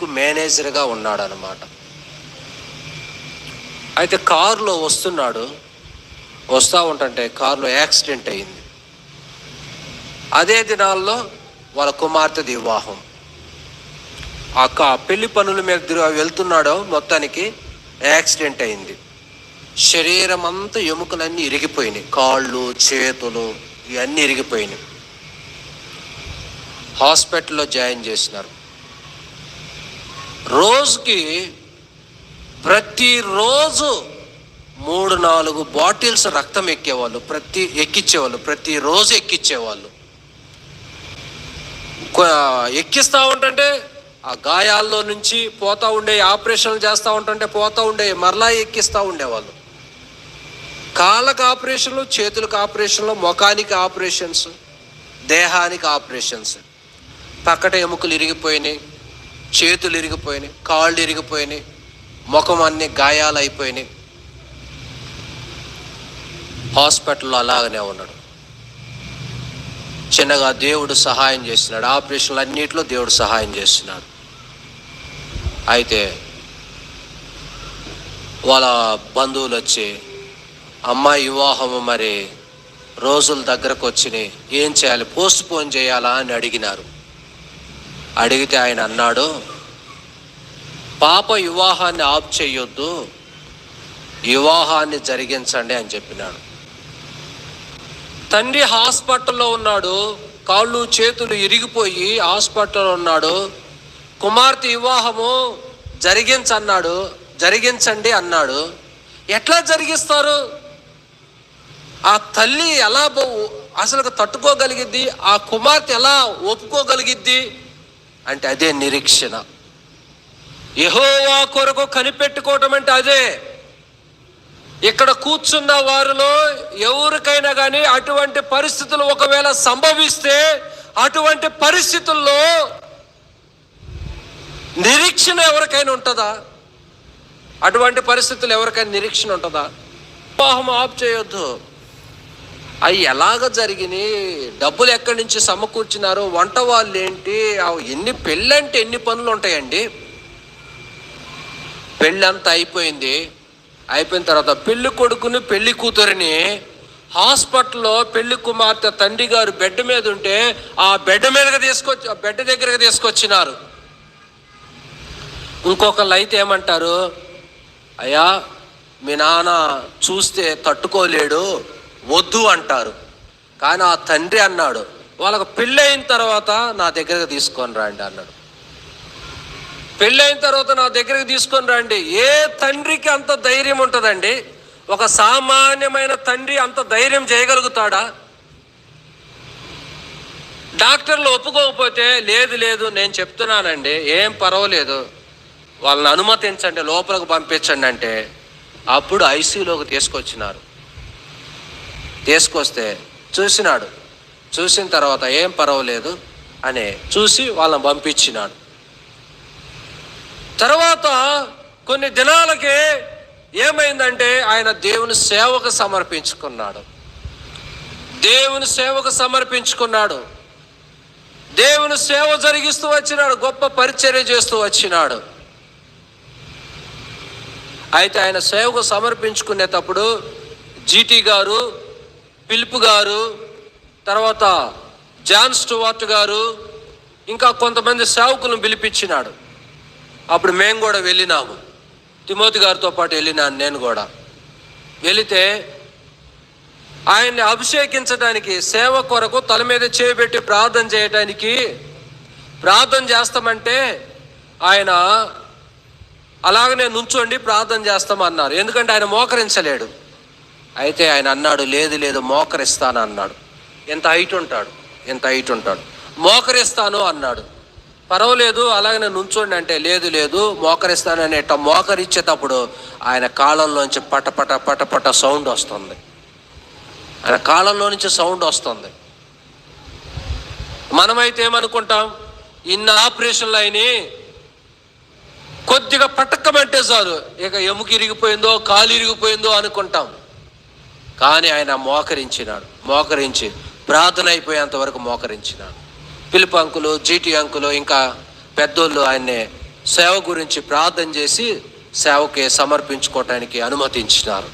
Bank మేనేజర్గా ఉన్నాడు అనమాట అయితే కారులో వస్తున్నాడు. వస్తూ ఉంటుంటే కారులో యాక్సిడెంట్ అయింది. అదే దినాల్లో వాళ్ళ కుమార్తెది వివాహం. ఆ పెళ్ళి పనుల మీద వెళ్తున్నాడో. మొత్తానికి యాక్సిడెంట్ అయింది. శరీరం అంతా ఎముకలన్నీ ఇరిగిపోయినాయి. కాళ్ళు చేతులు ఇవన్నీ ఇరిగిపోయినాయి. హాస్పిటల్లో జాయిన్ చేసినారు. రోజుకి ప్రతిరోజు మూడు నాలుగు బాటిల్స్ రక్తం ఎక్కేవాళ్ళు ప్రతి ఎక్కించేవాళ్ళు ప్రతిరోజు ఎక్కించేవాళ్ళు ఎక్కిస్తూ ఉంటుంటే ఆ గాయాల్లో నుంచి పోతూ ఉండే ఆపరేషన్లు చేస్తూ ఉంటుంటే పోతూ ఉండే మరలా ఎక్కిస్తూ ఉండేవాళ్ళు. కాళ్ళకు ఆపరేషన్లు చేతులకు ఆపరేషన్లు ముఖానికి ఆపరేషన్స్ దేహానికి ఆపరేషన్స్. పక్కట ఎముకలు ఇరిగిపోయినాయి. చేతులు ఇరిగిపోయినాయి కాళ్ళు ఇరిగిపోయినాయి ముఖం అన్ని గాయాలు అయిపోయినాయి. హాస్పిటల్లో అలాగనే ఉన్నాడు. చిన్నగా దేవుడు సహాయం చేస్తున్నాడు. ఆపరేషన్లు అన్నింటిలో దేవుడు సహాయం చేస్తున్నాడు. అయితే వాళ్ళ బంధువులు వచ్చి అమ్మాయి వివాహము మరి రోజుల దగ్గరకు వచ్చినాయి ఏం చేయాలి? పోస్ట్ పోన్ చేయాలా? అని అడిగినారు. అడిగితే ఆయన అన్నాడు పాప వివాహాన్ని ఆఫ్ చేయొద్దు వివాహాన్ని జరిగించండి అని చెప్పినాడు. తండ్రి హాస్పిటల్లో ఉన్నాడు కాళ్ళు చేతులు ఇరిగిపోయి హాస్పిటల్లో ఉన్నాడు కుమార్తె వివాహము జరిగించన్నాడు జరిగించండి అన్నాడు. ఎట్లా జరిగిస్తారు? ఆ తల్లి ఎలా అసలు తట్టుకోగలిగిద్ది? ఆ కుమార్తె ఎలా ఒప్పుకోగలిగిద్ది? అంటే అదే నిరీక్షణ. యహోవా కొరకు కనిపెట్టుకోవటం అంటే అదే. ఇక్కడ కూర్చున్న వారిలో ఎవరికైనా కానీ అటువంటి పరిస్థితులు ఒకవేళ సంభవిస్తే అటువంటి పరిస్థితుల్లో నిరీక్షణ ఎవరికైనా ఉంటుందా? అటువంటి పరిస్థితులు ఎవరికైనా నిరీక్షణ ఉంటుందా? వివాహం ఆఫ్ చేయొద్దు. అవి ఎలాగ జరిగినాయి? డబ్బులు ఎక్కడి నుంచి సమకూర్చినారు? వంట వాళ్ళు ఏంటి? అవి ఎన్ని పెళ్ళంటే ఎన్ని పనులు ఉంటాయండి? పెళ్ళి అంతా అయిపోయింది. అయిపోయిన తర్వాత పెళ్ళి కొడుకుని పెళ్ళి కూతురిని హాస్పిటల్లో పెళ్ళి కుమార్తె తండ్రి గారు బెడ్ మీద ఉంటే ఆ బెడ్ మీదకి తీసుకొచ్చి ఆ బెడ్ దగ్గరకు తీసుకొచ్చినారు. ఇంకొకళ్ళు అయితే ఏమంటారు? అయ్యా మీ నాన్న చూస్తే తట్టుకోలేడు. వద్దు అంటారు. కానీ ఆ తండ్రి అన్నాడు వాళ్ళకు పెళ్ళైన తర్వాత నా దగ్గరకు తీసుకొని రండి అన్నాడు. పెళ్ళైన తర్వాత నా దగ్గరికి తీసుకొని రండి. ఏ తండ్రికి అంత ధైర్యం ఉంటుందండి? ఒక సామాన్యమైన తండ్రి అంత ధైర్యం చేయగలుగుతాడా? డాక్టర్లు ఒప్పుకోకపోతే లేదు లేదు నేను చెప్తున్నానండి ఏం పర్వాలేదు. వాళ్ళని అనుమతించండి లోపలికి పంపించండి అంటే అప్పుడు ఐసీయూలోకి తీసుకొచ్చినారు. తీసుకొస్తే చూసినాడు. చూసిన తర్వాత ఏం పర్వాలేదు అని చూసి వాళ్ళని పంపించినాడు. తర్వాత కొన్ని దినాలకి ఏమైందంటే ఆయన దేవుని సేవకు సమర్పించుకున్నాడు. దేవుని సేవకు సమర్పించుకున్నాడు. దేవుని సేవ జరిగిస్తూ వచ్చినాడు గొప్ప పరిచర్య చేస్తూ వచ్చినాడు. అయితే ఆయన సేవకు సమర్పించుకునేటప్పుడు జీటీ గారు పిలుపు గారు తర్వాత జాన్ స్టువార్ట్ గారు ఇంకా కొంతమంది సేవకులను పిలిపించినాడు. అప్పుడు మేము కూడా వెళ్ళినాము. తిమోతి గారితో పాటు వెళ్ళినాను నేను కూడా. వెళితే ఆయన్ని అభిషేకించడానికి సేవ కొరకు తల మీద చేయబెట్టి ప్రార్థన చేయడానికి ప్రార్థన చేస్తామంటే ఆయన అలాగనే నుంచోండి ప్రార్థన చేస్తామన్నారు. ఎందుకంటే ఆయన మోకరించలేడు. అయితే ఆయన అన్నాడు లేదు లేదు మోకరిస్తాను అన్నాడు. ఎంత హైట్ ఉంటాడు? ఎంత హైట్ ఉంటాడు? మోకరిస్తాను అన్నాడు. పర్వాలేదు అలాగనే నుంచోండి అంటే లేదు లేదు మోకరిస్తాను అనేట మోకరిచ్చేటప్పుడు ఆయన కాళ్ళల్లోంచి పటపట పట పట సౌండ్ వస్తుంది. ఆయన కాళ్ళల్లో నుంచి సౌండ్ వస్తుంది. మనమైతే ఏమనుకుంటాం? ఇన్ని ఆపరేషన్లు అయినాయి కొద్దిగా పటకమంటే చాలు. ఇక ఎముక ఇరిగిపోయిందో కాలు ఇరిగిపోయిందో అనుకుంటాం. కానీ ఆయన మోకరించినాడు. మోకరించి ప్రార్థన అయిపోయేంత వరకు మోకరించినాడు. పిలుపు అంకులు జీటీ అంకులు ఇంకా పెద్దోళ్ళు ఆయన్ని సేవ గురించి ప్రార్థన చేసి సేవకి సమర్పించుకోవటానికి అనుమతించినారు.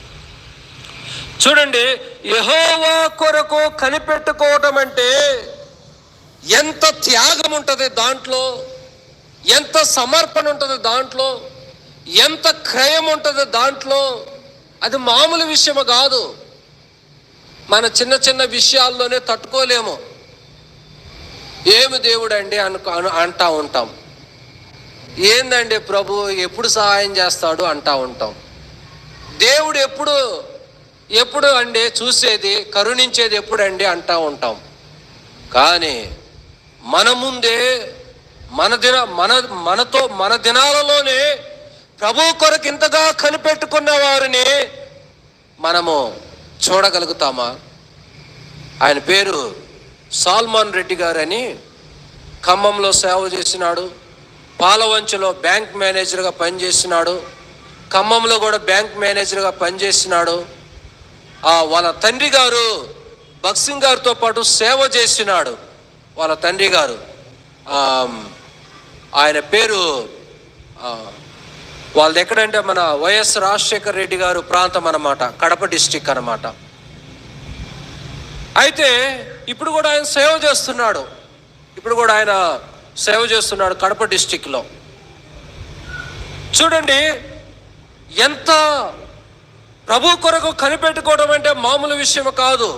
చూడండి యహోవా కొరకు కనిపెట్టుకోవటం అంటే ఎంత త్యాగం ఉంటుంది దాంట్లో? ఎంత సమర్పణ ఉంటుంది దాంట్లో? ఎంత క్రయం ఉంటుంది దాంట్లో? అది మామూలు విషయం కాదు. మన చిన్న చిన్న విషయాల్లోనే తట్టుకోలేము. ఏమి దేవుడు అండి అనుకో అను అంటా ఉంటాం. ఏందండి ప్రభు ఎప్పుడు సహాయం చేస్తాడు అంటా ఉంటాం. దేవుడు ఎప్పుడు ఎప్పుడు అండి చూసేది కరుణించేది ఎప్పుడండి అంటా ఉంటాం. కానీ మన ముందే మన దిన మన మనతో మన దినాలలోనే ప్రభు కొరకు ఇంతగా కనిపెట్టుకున్న వారిని మనము చూడగలుగుతామా? ఆయన పేరు సాల్మాన్ రెడ్డి గారని ఖమ్మంలో సేవ చేసినాడు పాలవంచలో బ్యాంక్ మేనేజర్గా పనిచేసినాడు ఖమ్మంలో కూడా బ్యాంక్ మేనేజర్గా పనిచేసినాడు. వాళ్ళ తండ్రి గారు భక్సింగ్ గారితో పాటు సేవ చేసినాడు వాళ్ళ తండ్రి గారు. ఆయన పేరు వాళ్ళది ఎక్కడంటే మన వైఎస్ రాజశేఖర రెడ్డి గారు ప్రాంతం అనమాట కడప డిస్టిక్ అనమాట అయితే ఇప్పుడు కూడా ఆయన సేవ చేస్తున్నాడు. ఇప్పుడు కూడా ఆయన సేవ చేస్తున్నాడు కడప డిస్టిక్లో చూడండి ఎంత ప్రభు కొరకు కనిపెట్టుకోవడం అంటే మామూలు విషయం కాదు.